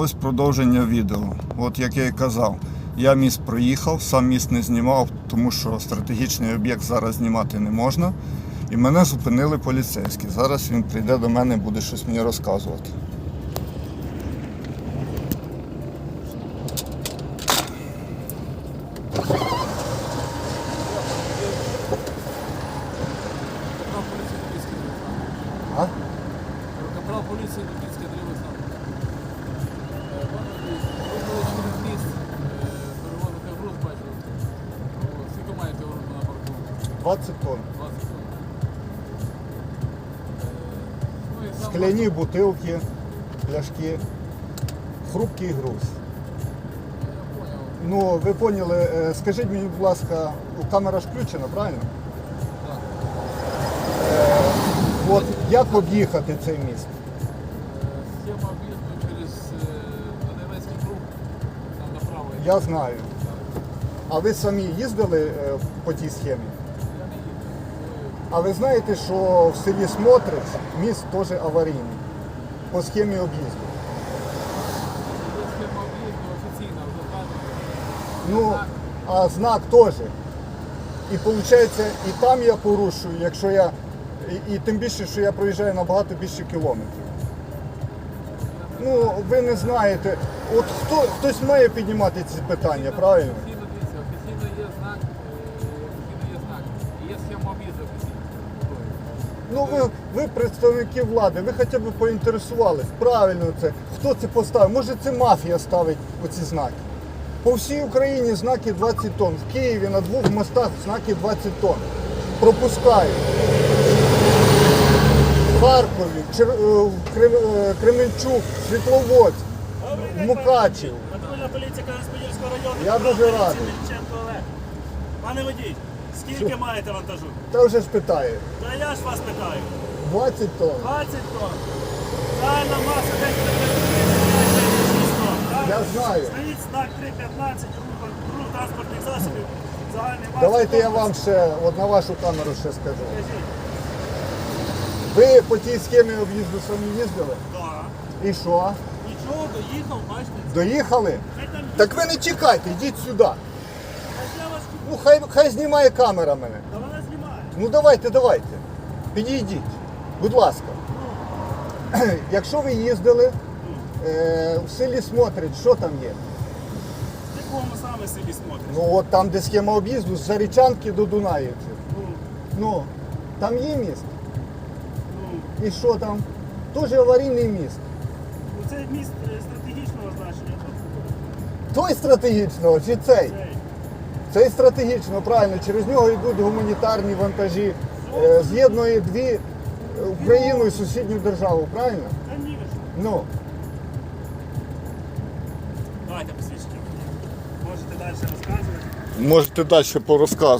Ось продовження відео. От як я і казав, я міст проїхав, сам міст не знімав, тому що стратегічний об'єкт зараз знімати не можна. І мене зупинили поліцейські. Зараз він прийде до мене і буде щось мені розказувати. А? Капрал поліції 20 тонн. 20 тонн. Е, Ну і Скляні бутилки, пляшки, хрупкий груз. Я. Ну, ви поняли, е, скажіть мені, будь ласка, камера ж включена, правильно? Так. От як об'їхати цей міст? Е, Схема об'їзду через е, Донецький круг, там направо. Я знаю. Так. А ви самі їздили е, по тій схемі? А ви знаєте, що в селі Смотрич міст теж аварійний по схемі об'їзду. Ну, а знак теж. І виходить, і там я порушую, якщо я. І, і тим більше, що я проїжджаю набагато більше кілометрів. Ну, ви не знаєте. От хто хтось має піднімати ці питання, правильно? Офіційно дивіться, офіційно є знак, е, офіційно є знак. Є схема об'їзду. Ну ви, ви представники влади, ви хоча б поінтересувались, правильно це, хто це поставив? Може це мафія ставить оці знаки? По всій Україні знаки 20 тонн. В Києві на двох мостах знаки 20 тонн. Пропускають. В Харкові, Чер... е, Крем- е, Кременчук, Світловодськ, Мукачів. Патрульна поліція Кам'янець-Подільського району. Я дуже радий. Пане водій, скільки маєте вантажу? Та вже ж питає. Та я ж вас питаю. 20 тонн. 20 тонн. Загальна маса десь 36 тонн. Я знаю. Стоїть знак 315, рух, транспортних засобів. Загальний маса. Давайте я вам ще от на вашу камеру ще скажу. Ви по тій схемі об'їзду самі їздили? Да. І що? Нічого, доїхав, бачите. Доїхали? Хай там Так ви не чекайте, йдіть сюди. Ну хай, хай знімає камера мене. Та вона знімає. Ну давайте, давайте. Підійдіть. Будь ласка. Якщо ви їздили е, в селі Смотрич, що там є? В якому саме селі смотриш? Ну от там, де схема об'їзду, з Зарічанки до Дунаївців. Ну, Ну, там є міст. ну, І що там? Теж аварійний міст. ну, це міст е, стратегічного значення. Той стратегічного чи цей? Цей. і стратегічно, правильно. Через нього йдуть гуманітарні вантажі. Е, з'єднує дві е, Україну і сусідню державу, правильно? Ну. Давайте посвідчимо. Можете далі розказувати. Можете далі порозказувати.